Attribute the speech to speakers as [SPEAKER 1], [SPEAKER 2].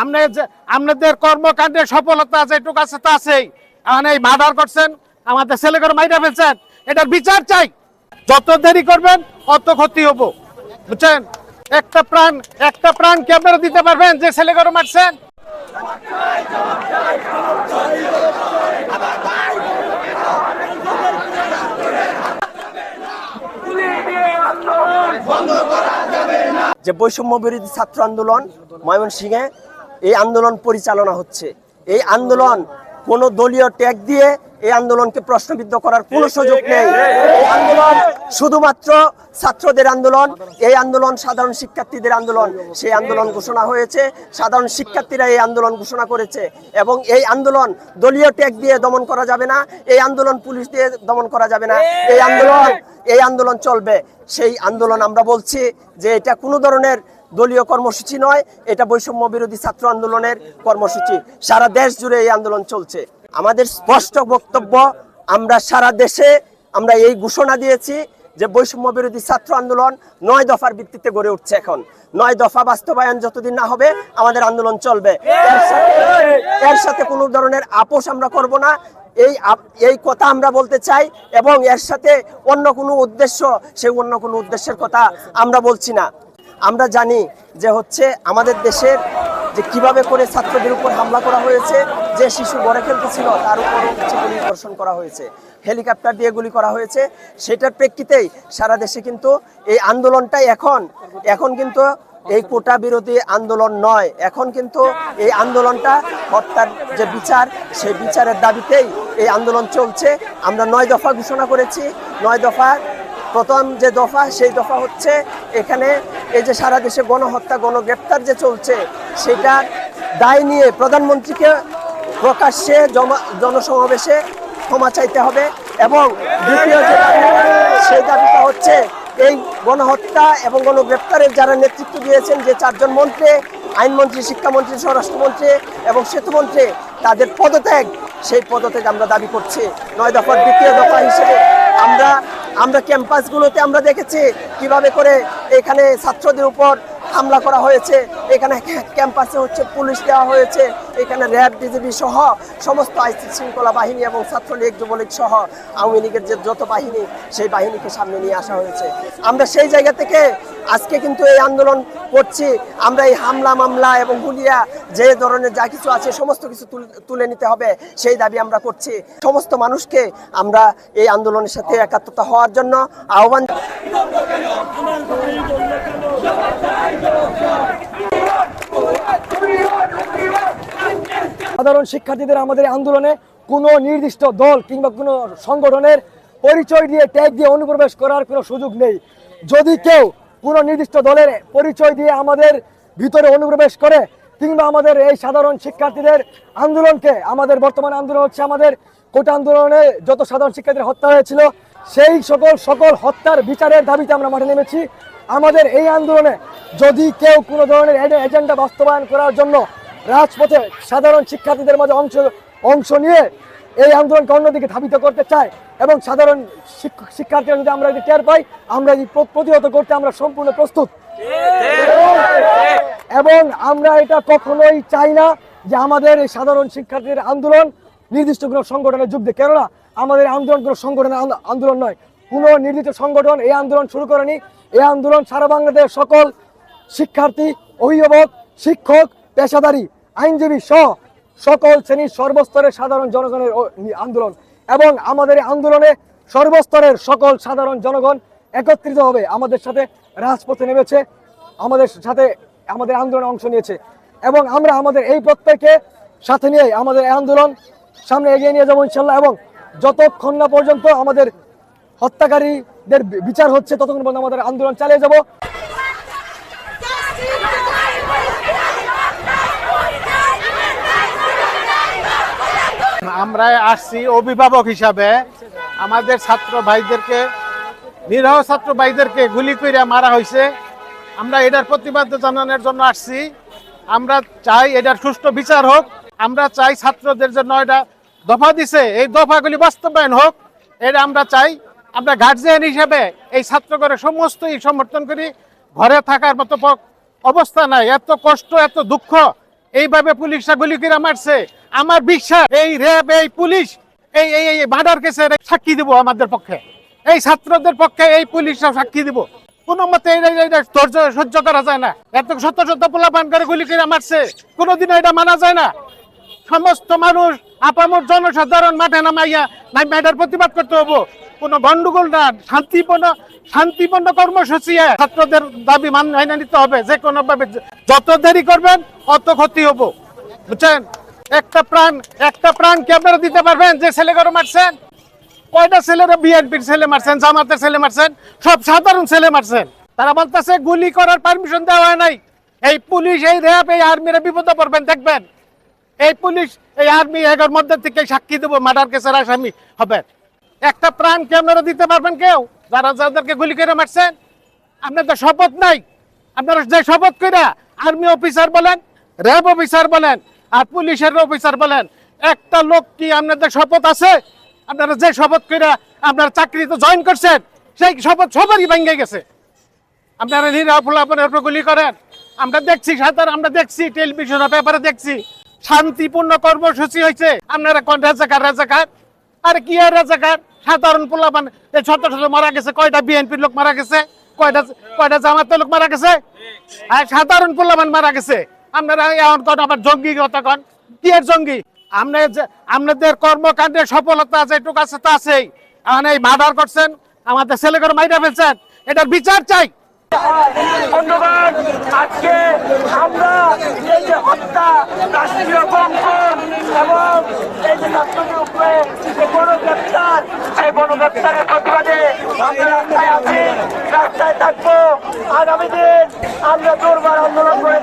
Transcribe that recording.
[SPEAKER 1] আপনার আপনাদের কর্মকাণ্ডে সফলতা আছে এটুকু আছে তা আছেই। এখন এই মার্ডার করছেন, আমাদের ছেলে করে মাইরা ফেলছেন। এটার বিচার চাই। যত দেরি করবেন, অত ক্ষতি হব। বুঝছেন? একটা প্রাণ একটা প্রাণ কি আপনারা দিতে পারবেন যে ছেলে করে মারছেন?
[SPEAKER 2] যে বৈষম্য বিরোধী ছাত্র আন্দোলন ময়মনসিংহে এই আন্দোলন পরিচালনা হচ্ছে। এই আন্দোলন কোন দলীয় ট্যাগ দিয়ে এই আন্দোলনকে প্রশ্নবিদ্ধ করার কোনো সুযোগ নেই। এই আন্দোলন শুধুমাত্র ছাত্রদের আন্দোলন এই আন্দোলন সাধারণ শিক্ষার্থীদের আন্দোলন সেই আন্দোলন ঘোষণা হয়েছে। সাধারণ শিক্ষার্থীরা এই আন্দোলন ঘোষণা করেছে এবং এই আন্দোলন দলীয় ট্যাগ দিয়ে দমন করা যাবে না এই আন্দোলন পুলিশ দিয়ে দমন করা যাবে না। এই আন্দোলন এই আন্দোলন চলবে। সেই আন্দোলন আমরা বলছি যে এটা কোনো ধরনের দলীয় কর্মসূচি নয়, এটা বৈষম্য বিরোধী ছাত্র আন্দোলনের কর্মসূচি। সারা দেশ জুড়ে এই আন্দোলন চলছে। আমাদের স্পষ্ট বক্তব্য, আমরা সারা দেশে আমরা এই ঘোষণা দিয়েছি যে বৈষম্য বিরোধী ছাত্র আন্দোলন নয় দফার ভিত্তিতে গড়ে উঠছে এখন। নয় দফা বাস্তবায়ন যতদিন না হবে, আমাদের আন্দোলন চলবে। এর সাথে- কোনো ধরনের আপোষ আমরা করব না। এই এই কথা আমরা বলতে চাই এবং এর সাথে অন্য কোনো উদ্দেশ্য, সেই অন্য কোনো উদ্দেশ্যের কথা আমরা বলছি না। আমরা জানি যে হচ্ছে আমাদের দেশের যে কীভাবে করে ছাত্রদের উপর হামলা করা হয়েছে, যে শিশু গড়ে খেলতেছিল, তার উপর হচ্ছে গুলি বর্ষণ করা হয়েছে। হেলিকপ্টার দিয়ে গুলি করা হয়েছে। সেটার প্রেক্ষিতেই সারা দেশে কিন্তু এই আন্দোলনটাই এখন এখন কিন্তু এই কোটা বিরোধী আন্দোলন নয়। এখন কিন্তু এই আন্দোলনটা হত্যার যে বিচার, সেই বিচারের দাবিতেই এই আন্দোলন চলছে। আমরা নয় দফা ঘোষণা করেছি। নয় দফা প্রথম যে দফা, সেই দফা হচ্ছে এখানে এই যে সারা দেশে গণহত্যা, গণগ্রেপ্তার যে চলছে সেটার দায় নিয়ে প্রধানমন্ত্রীকে প্রকাশ্যে জমা, জনসমাবেশে ক্ষমা চাইতে হবে এবং দ্বিতীয় সেই দাবিটা হচ্ছে এই গণহত্যা এবং গণগ্রেপ্তারের যারা নেতৃত্ব দিয়েছেন, যে চারজন মন্ত্রী, আইনমন্ত্রী, শিক্ষামন্ত্রী, স্বরাষ্ট্রমন্ত্রী এবং সেতুমন্ত্রী, তাদের পদত্যাগ, সেই পদত্যাগ আমরা দাবি করছি। নয় দফার দ্বিতীয় দফা হিসেবে আমরা আমরা ক্যাম্পাসগুলোতে আমরা দেখেছি কীভাবে করে এখানে ছাত্রদের উপর হামলা করা হয়েছে। এখানে ক্যাম্পাসে হচ্ছে পুলিশ দেওয়া হয়েছে। এখানে র্যাব ডিজিবি সহ সমস্ত আইসি শৃঙ্খলা বাহিনী এবং ছাত্রলীগ, যুবলীগ সহ আওয়ামী লীগের যে যত বাহিনী, সেই বাহিনীকে সামনে নিয়ে আসা হয়েছে। আমরা সেই জায়গা থেকে আজকে কিন্তু এই আন্দোলন করছি। আমরা এই হামলা, মামলা এবং হুলিয়া যে ধরনের যা কিছু আছে, সমস্ত কিছু তুলে নিতে হবে, সেই দাবি আমরা করছি। সমস্ত মানুষকে আমরা এই আন্দোলনের সাথে একাত্মতা হওয়ার জন্য আহ্বান
[SPEAKER 3] সাধারণ শিক্ষার্থীদের আমাদের আন্দোলনে কোনো নির্দিষ্ট দল কিংবা কোনো সংগঠনের পরিচয় দিয়ে ট্যাগ দিয়ে অনুপ্রবেশ করার কোনো সুযোগ নেই। যদি কেউ কোনো নির্দিষ্ট দলের পরিচয় দিয়ে আমাদের ভিতরে অনুপ্রবেশ করে কিংবা আমাদের এই সাধারণ শিক্ষার্থীদের আন্দোলনকে, আমাদের বর্তমান আন্দোলন হচ্ছে আমাদের কোটা আন্দোলনে যত সাধারণ শিক্ষার্থীর হত্যা হয়েছিল, সেই সকল সকল হত্যার বিচারের দাবিতে আমরা মাঠে নেমেছি। আমাদের এই আন্দোলনে যদি কেউ কোনো ধরনের এজেন্ডা বাস্তবায়ন করার জন্য রাজপথে সাধারণ শিক্ষার্থীদের মাঝে অংশ অংশ নিয়ে এই আন্দোলনকে অন্যদিকে ধাবিত করতে চায় এবং সাধারণ শিক্ষ- শিক্ষার্থীরা যদি আমরা যদি টের পাই, আমরা এই প্রতিহত করতে আমরা সম্পূর্ণ প্রস্তুত। এবং আমরা এটা কখনোই চাই না যে আমাদের এই সাধারণ শিক্ষার্থীদের আন্দোলন নির্দিষ্ট কোনো সংগঠনে যুগ দেয়। কেননা আমাদের আন্দোলন কোনো সংগঠনের আন্দোলন নয়। কোনো নির্দিষ্ট সংগঠন এই আন্দোলন শুরু করেনি। এই আন্দোলন সারা বাংলাদেশ সকল শিক্ষার্থী, অভিভাবক, শিক্ষক, পেশাদারী, আইনজীবী সহ সকল শ্রেণির সর্বস্তরের সাধারণ জনগণের আন্দোলন এবং আমাদের আন্দোলনে সর্বস্তরের সকল সাধারণ জনগণ একত্রিত হবে। আমাদের সাথে রাজপথে নেমেছে, আমাদের সাথে আমাদের আন্দোলনে অংশ নিয়েছে এবং আমরা আমাদের এই প্রত্যয়কে সাথে নিয়ে আমাদের আন্দোলন সামনে এগিয়ে নিয়ে যাব ইনশাল্লাহ এবং যতক্ষণ না পর্যন্ত আমাদের হত্যাকারীদের বিচার হচ্ছে, ততক্ষণ পর্যন্ত আমাদের আন্দোলন চালিয়ে যাব।
[SPEAKER 1] আমরা আসছি অভিভাবক হিসাবে। আমাদের ছাত্র ভাইদেরকে, নিরহ ছাত্র ভাইদেরকে গুলি করে মারা হয়েছে আমরা এটার প্রতিবাদ জানানোর জন্য আসছি। আমরা চাই এটার সুষ্ঠু বিচার হোক। আমরা চাই ছাত্রদের জন্য এটা দফা দিছে। এই দফাগুলি বাস্তবায়ন হোক। এটা আমরা চাই। আমরা গার্জিয়ান হিসেবে এই ছাত্রগণের সমস্তই সমর্থন করি। ঘরে থাকার মতো অবস্থা নাই। এত কষ্ট, এত দুঃখ। এইভাবে পুলিশরা গুলি করে মারছে। আমার বিশ্বাস, এই র্যাব, এই পুলিশ, এই এই এই মার্ডার কেসের সাক্ষী দিব আমাদের পক্ষে। এই ছাত্রদের পক্ষে এই পুলিশরা সাক্ষী দিব। কোন মতে ধৈর্য সহ্য করা যায় না। এত শত শত পোলাপান করে গুলি করে মারছে। কোনোদিনও এটা মানা যায় না। সমস্ত মানুষ, আপামর জনসাধারণ মাঠে নামাইয়া নাই ম্যাডার প্রতিবাদ করতে হব। কোনো গন্ডগোল না, শান্তিপূর্ণ শান্তিপূর্ণ কর্মসূচি ছাত্রদের দাবি মাইনে নিতে হবে। যে কোনো ভাবে যত দেরি করবেন, অত ক্ষতি হব। বুঝছেন? একটা প্রাণ একটা প্রাণ কি আপনারা দিতে পারবেন। যে ছেলে করে মারছেন, কয়টা ছেলেরা বিএনপির ছেলে মারছেন, জামাতের ছেলে মারছেন, সব সাধারণ ছেলে মারছেন। তারা বলতেছে, গুলি করার পারমিশন দেওয়া হয় নাই। এই পুলিশ, এই র্যাব, এই আর্মিরা বিপদে পড়বেন, দেখবেন। এই পুলিশ, এই আর্মি এগার মধ্যে থেকে সাক্ষী দেবো মার্ডার কেসের আসামি হবে একটা প্রাণ কি আপনারা দিতে পারবেন কেউ? যারা যাদেরকে গুলি করে মারছেন, আপনাদের শপথ নাই। আপনারা যে শপথ করে আর্মি অফিসার বলেন, র্যাব অফিসার বলেন, আর পুলিশের অফিসার বলেন, একটা লোক কি আপনাদের শপথ আছে? আপনারা যে শপথ করে আপনার চাকরিতে জয়েন করছেন, সেই শপথ সবারই ভেঙে গেছে। আপনারা নিরাপলাপনের উপর গুলি করেন। আমরা দেখছি সাধারণ আমরা দেখছি টেলিভিশন পেপারে দেখছি, শান্তিপূর্ণ কর্মসূচি হয়েছে। আপনারা কোন রাজাকার রাজাকার? আরে কি আর রাজাকার সাধারণ পোলাপান, এই ছোট ছোট মারা গেছে, কয়টা বিএনপির লোক মারা গেছে? কয়টা কয়টা জামাতের লোক মারা গেছে? আর সাধারণ পোলাপান মারা গেছে। আপনারা কোন আবার জঙ্গি কথা কন? কি এর জঙ্গি? যে- আপনাদের কর্মকাণ্ডে সফলতা আছে, এটুকু আছে তা আছেই। এখন এই মার্ডার করছেন, আমাদের ছেলে করে মাইরা ফেলছেন। এটার বিচার চাই।
[SPEAKER 4] ধন্যবাদ। আজকে আমরা এই যে হত্যা, রাষ্ট্রীয় বঙ্কন এবং এই যে ছাত্রদের উপরে যে গণগ্রেপ্তার সেই গণগ্রেপ্তারের প্রতিবাদে আমরা রাস্তায় আছি, রাস্তায় থাকব। আগামী দিন আমরা দুর্বার আন্দোলন করে